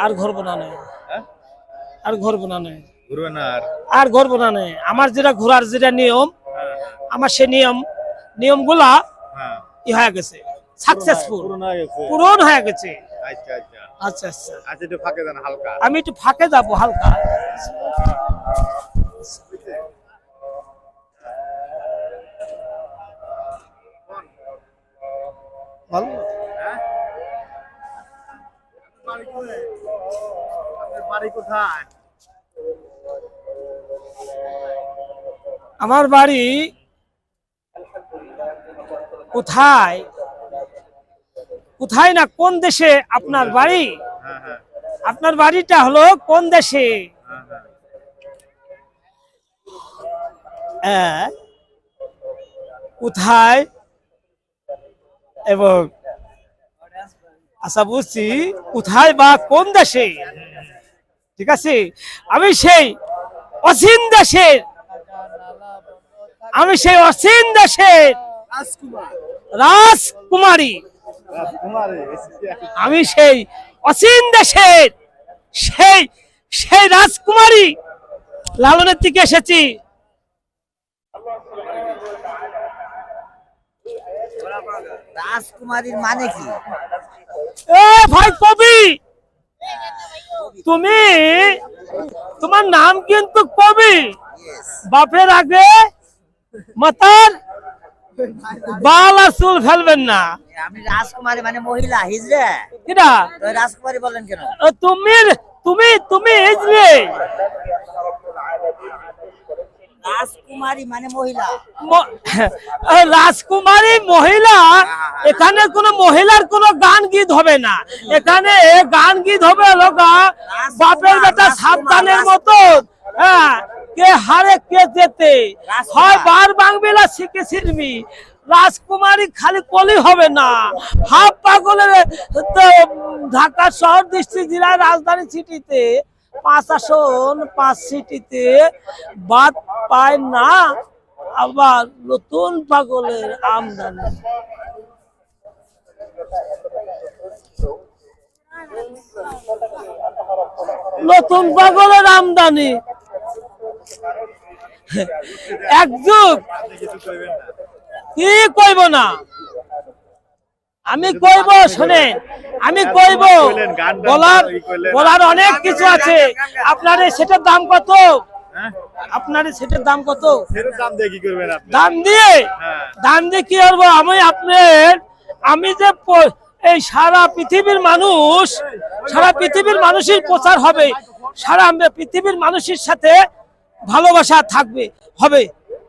আর ঘর বানানো হ্যাঁ? আর ঘর বানানো আর? ঘর বানানো আমার যেটা ঘোরার যেটা নিয়ম হ্যাঁ, আমার সে নিয়ম নিয়মগুলা হ্যাঁ। ই হয়ে গেছে। সাকসেসফুল হয়ে পূরণ হয়ে গেছে। আচ্ছা আচ্ছা। আচ্ছা আচ্ছা। আচ্ছা একটু ফাঁকে দেন হালকা। আমি একটু ফাঁকে যাব হালকা। আপনার বাড়ি কোথায়? আমার বাড়ি কোথায়? কোথায় না কোন দেশে আপনার বাড়ি? হ্যাঁ হ্যাঁ। আপনার বাড়িটা হলো কোন দেশে? হ্যাঁ, কোথায়? এবং আচ্ছা বুঝছি, কোথায় বা কোন দেশে? ঠিক আছে? আমি সেই অসীম দেশের, আমি সেই অসীম দেশের রাজকুমারী। আমি সেই অসীম দেশের, সেই সেই রাজকুমারী লালনের দিকে এসেছি। রাজকুমারীর মানে কি? এ ভাই কবি! তুমি তোমার নাম কিন্তু কবি। বাপের আগে মাতার বাল আর চুল ফেলবেন না। আপনি রাজকুমারী মানে মহিলা হিজড়ে। কিনা রাজকুমারী বলেন কেন? তুমি তুমি তুমি ইজরে রাজকুমারী মানে মহিলা। রাজকুমারী মহিলা এখানে কোনো মহিলার কোনো গান গীত হবে না। এখানে গান গীত হবে লোকা বাপের বেটা সাবধানের মতো হ্যাঁ কে হারে কে যেতে হয় বার বাংবেলা শিখে শিখবি। রাজকুমারী খালি কলি হবে না। হাফ পাগলের ঢাকা শহর ডিস্ট্রিক্ট জেলার রাজধানী সিটিতে। পাঁচ আসন, পাঁচ সিটিতে বাদ পায় না। আবার নতুন পাগলের আমদানি। নতুন পাগলের আমদানি। এক যুগ। কি কইব না? আমি কইব শুনে আমি কইব বলার বলার অনেক কিছু আছে। আপনার সেটার দাম কত? হ্যাঁ? আপনার সেটার দাম কত? দাম দিয়ে কি করবেন দাম দিয়ে? হ্যাঁ। দাম দিয়ে কি করব? আমি আপনার আমি যে এই সারা পৃথিবীর মানুষ সারা পৃথিবীর মানুষের প্রচার হবে। সারা পৃথিবীর মানুষের সাথে ভালোবাসা থাকবে হবে।